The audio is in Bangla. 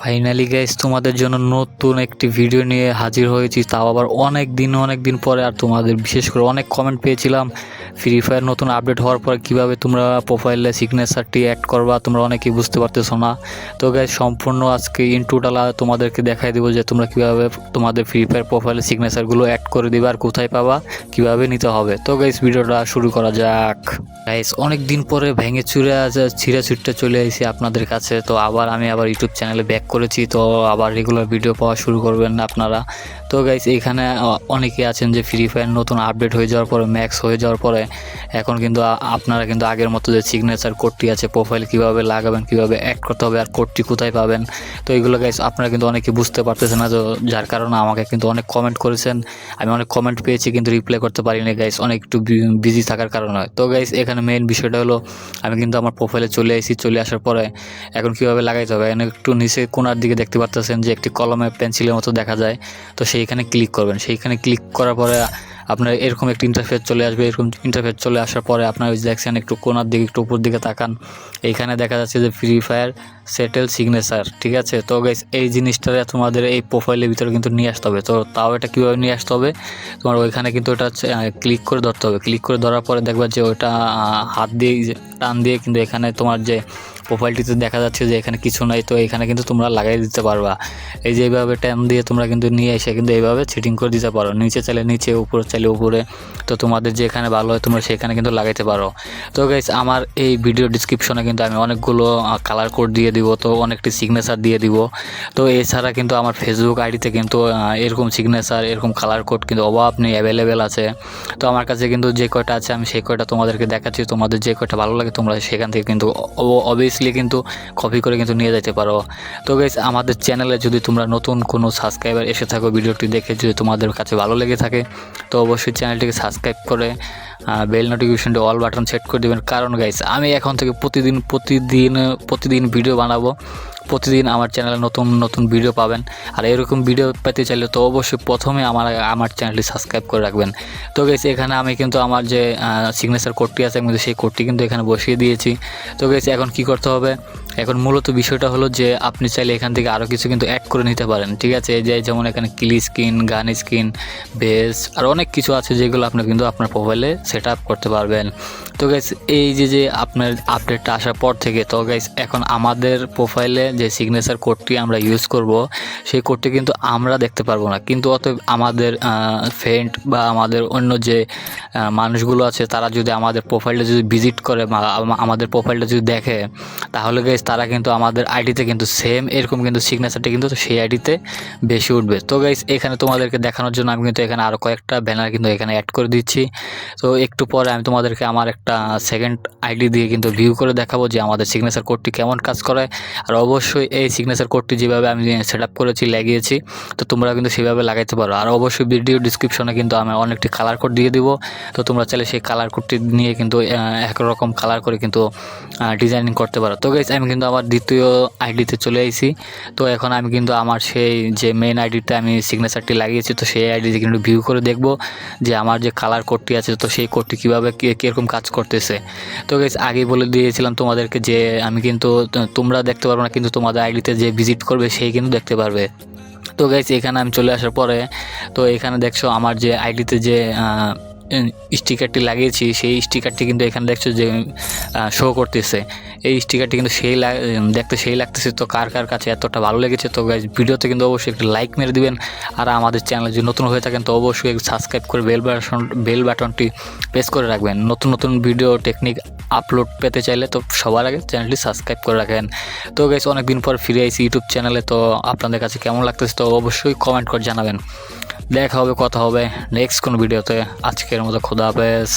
ফাইনালি গাইস তোমাদের জন্য নতুন একটি ভিডিও নিয়ে হাজির হয়েছি। তাও আবার অনেক দিন অনেক দিন পরে আর তোমাদের বিশেষ করে অনেক কমেন্ট পেয়েছিলাম। ফ্রি ফায়ার নতুন আপডেট হওয়ার পরে কীভাবে তোমরা প্রোফাইলে সিগনেচারটি অ্যাড করবা, তোমরা অনেকেই বুঝতে পারতেছো না। তো গাইস সম্পূর্ণ আজকে ইন টোটাল তোমাদেরকে দেখাই দেবো যে তোমরা কীভাবে তোমাদের ফ্রি ফায়ার প্রোফাইলে সিগনেচারগুলো অ্যাড করে দিবে আর কোথায় পাবা, কীভাবে নিতে হবে। তো গাইস ভিডিওটা শুরু করা যাক। গাইস অনেক দিন পরে ভেঙে চুরে ছিঁড়ে ছুটতে চলে এসেছি আপনাদের কাছে। তো আবার আমি আবার ইউটিউব চ্যানেলে ব্যাক করেছি, তো আবার রেগুলার ভিডিও পাওয়া শুরু করবেন না আপনারা। তো গাইস এখানে অনেকে আছেন যে ফ্রি ফায়ার নতুন আপডেট হয়ে যাওয়ার পরে ম্যাক্স হয়ে যাওয়ার পরে, এখন কিন্তু আপনারা কিন্তু আগের মতো যে সিগনেচার কোডটি আছে প্রোফাইল কীভাবে লাগাবেন, কীভাবে অ্যাড করতে হবে, আর কোডটি কোথায় পাবেন, তো এগুলো গাইস আপনারা কিন্তু অনেকে বুঝতে পারতেছেন না যার কারণে আমাকে কিন্তু অনেক কমেন্ট করেছেন। আমি অনেক কমেন্ট পেয়েছি, কিন্তু রিপ্লাই করতে পারিনি গাইস অনেক একটু বিজি থাকার কারণে। তো গাইস এখানে মেইন বিষয়টা হলো, আমি কিন্তু আমার প্রোফাইলে চলে এসেছি, চলে আসার পরে, এখন কীভাবে লাগাইতে হবে, এখানে একটু নিচে কোনার দিকে দেখতে পারতেছেন যে একটি কলমে পেন্সিলের মতো দেখা যায়। তো সেইখানে ক্লিক করবেন। সেইখানে ক্লিক করার পরে আপনার এরকম একটি ইন্টারফেস চলে আসবে। এরকম ইন্টারফেস চলে আসার পরে আপনার ওই দেখছেন একটু কোনার দিকে, একটু উপর দিকে তাকান। এইখানে দেখা যাচ্ছে যে ফ্রি ফায়ার সেটেল সিগনেচার ঠিক আছে? তো গাইস এই জিনিসটা তোমাদের এই প্রোফাইলের ভিতরে কিন্তু নিয়ে আসতে হবে। তো তাও এটা কীভাবে নিয়ে আসতে হবে? তোমার ওইখানে কিন্তু ওটা ক্লিক করে ধরতে হবে। ক্লিক করে ধরার পরে দেখবা যে ওটা হাত দিয়ে টান দিয়ে কিন্তু এখানে তোমার যে প্রোফাইলটিতে দেখা যাচ্ছে যে এখানে কিছু নাই, তো এখানে কিন্তু তোমরা লাগাই দিতে পারবা। এই যে এইভাবে ট্যাম দিয়ে তোমরা কিন্তু নিয়ে এসে কিন্তু এইভাবে সেটিং করে দিতে পারো। নিচে চাইলে নিচে, উপরে চাইলে উপরে। তো তোমাদের যেখানে ভালো হয় তোমরা সেখানে কিন্তু লাগাইতে পারো। তো গাইস আমার এই ভিডিও ডিসক্রিপশনে কিন্তু আমি অনেকগুলো কালার কোড দিয়ে দিব, তো অনেকটি সিগনেচার দিয়ে দিব। তো এছাড়া কিন্তু আমার ফেসবুক আইডিতে কিন্তু এরকম সিগনেচার এরকম কালার কোড কিন্তু অভাব নেই অ্যাভেলেবেল আছে। তো আমার কাছে কিন্তু যে কয়টা আছে, আমি সেই কয়টা তোমাদেরকে দেখাচ্ছি। তোমাদের যে কয়টা ভালো লাগে তোমরা সেখান থেকে কিন্তু অবভিয়াসলি কিন্তু কপি করে কিন্তু নিয়ে যেতে পারো। তো গাইস আমাদের চ্যানেলে যদি তোমরা নতুন কোনো সাবস্ক্রাইবার এসে থাকো, ভিডিওটি দেখে যদি তোমাদের কাছে ভালো লেগে থাকে, তো অবশ্যই চ্যানেলটিকে সাবস্ক্রাইব করে বেল নোটিফিকেশনটি অল বাটন সেট করে দেবেন। কারণ গাইস আমি এখন থেকে প্রতিদিন প্রতিদিন প্রতিদিন ভিডিও বানাবো। প্রতিদিন আমার চ্যানেলে নতুন নতুন ভিডিও পাবেন। আর এরকম ভিডিও পেতে চাইলে তো অবশ্যই প্রথমে আমার আমার চ্যানেলটি সাবস্ক্রাইব করে রাখবেন। তো গেছি এখানে আমি কিন্তু আমার যে সিগনেচার কোডটি আছে, আমি কিন্তু সেই কোডটি কিন্তু এখানে বসিয়ে দিয়েছি। তো গেছি এখন কি করতে হবে? এখন মূলত বিষয়টা হলো যে আপনি চাইলে এখান থেকে আরও কিছু কিন্তু অ্যাড করে নিতে পারেন, ঠিক আছে? যে, যেমন এখানে ক্লি স্ক্রিন গান স্কিন বেস আর অনেক কিছু আছে যেগুলো আপনি কিন্তু আপনার প্রোফাইলে সেট আপ করতে পারবেন। তো গাইস এই যে যে আপনার আপডেটটা আসার পর থেকে, তো গাইস এখন আমাদের প্রোফাইলে যে সিগনেচার কোডটি আমরা ইউজ করব, সেই কোডটি কিন্তু আমরা দেখতে পারব না। কিন্তু অত আমাদের ফ্রেন্ড বা আমাদের অন্য যে মানুষগুলো আছে, তারা যদি আমাদের প্রোফাইলটা যদি ভিজিট করে আমাদের প্রোফাইলটা যদি দেখে, তাহলে গাইস তারা কিন্তু আমাদের আইডিতে কিন্তু সেম এরকম কিন্তু সিগনেচারটি কিন্তু সেই আইডিতে বেশি উঠবে। তো গাইস এখানে তোমাদেরকে দেখানোর জন্য আমি কিন্তু এখানে আরও কয়েকটা ব্যানার কিন্তু এখানে অ্যাড করে দিচ্ছি। তো একটু পরে আমি তোমাদেরকে আমার একটা সেকেন্ড আইডি দিয়ে কিন্তু ভিউ করে দেখাবো যে আমাদের সিগনেচার কোডটি কেমন কাজ করে। আর অবশ্যই এই সিগনেচার কোডটি যেভাবে আমি সেট আপ করেছি, লাগিয়েছি, তো তোমরা কিন্তু সেভাবে লাগাইতে পারো। আর অবশ্যই ভিডিও ডিসক্রিপশনে কিন্তু আমি অনেকটি কালার কোড দিয়ে দিব। তো তোমরা চাইলে সেই কালার কোডটি নিয়ে কিন্তু একরকম কালার করে কিন্তু ডিজাইনিং করতে পারো। তো গাইস আমি কিন্তু আমার দ্বিতীয় আইডিতে চলে এসেছি তো এখন আমি কিন্তু আমার সেই যে মেন আইডিতে আমি সিগনেচারটি লাগিয়েছি, তো সেই আইডিতে কিন্তু ভিউ করে দেখব যে আমার যে কালার কোডটি আছে, তো সেই কোডটি কীভাবে কীরকম কাজ করতেছে। তো আগেই বলে দিয়েছিলাম তোমাদেরকে যে আমি কিন্তু তোমরা দেখতে পারবে না, কিন্তু তোমাদের আইডিতে যে ভিজিট করবে, সেই কিন্তু দেখতে পারবে। তো গাইস এখানে আমি চলে আসার পরে, তো এখানে দেখছ আমার যে আইডিতে যে স্টিকারটি লাগিয়েছি, সেই স্টিকারটি কিন্তু এখানে দেখছ যে শো করতেছে। এই স্টিকারটি কিন্তু সেই দেখতে সেই লাগতেছে। তো কার কার কাছে এতটা ভালো লেগেছে? তো গাইজ ভিডিওতে কিন্তু অবশ্যই একটু লাইক মেরে দিবেন। আর আমাদের চ্যানেলে যদি নতুন হয়ে থাকেন, তো অবশ্যই সাবস্ক্রাইব করে বেল বাটন বেল বাটনটি প্রেস করে রাখবেন। নতুন নতুন ভিডিও টেকনিক আপলোড পেতে চাইলে তো সবার আগে চ্যানেলটি সাবস্ক্রাইব করে রাখেন। তো গাইজ অনেকদিন পর ফিরে আইসি ইউটিউব চ্যানেলে তো আপনাদের কাছে কেমন লাগতেছে? তো অবশ্যই কমেন্ট করে জানাবেন। দেখা হবে কথা হবে নেক্সট কোনো ভিডিওতে আজকের মতো খোদা হাফেজ।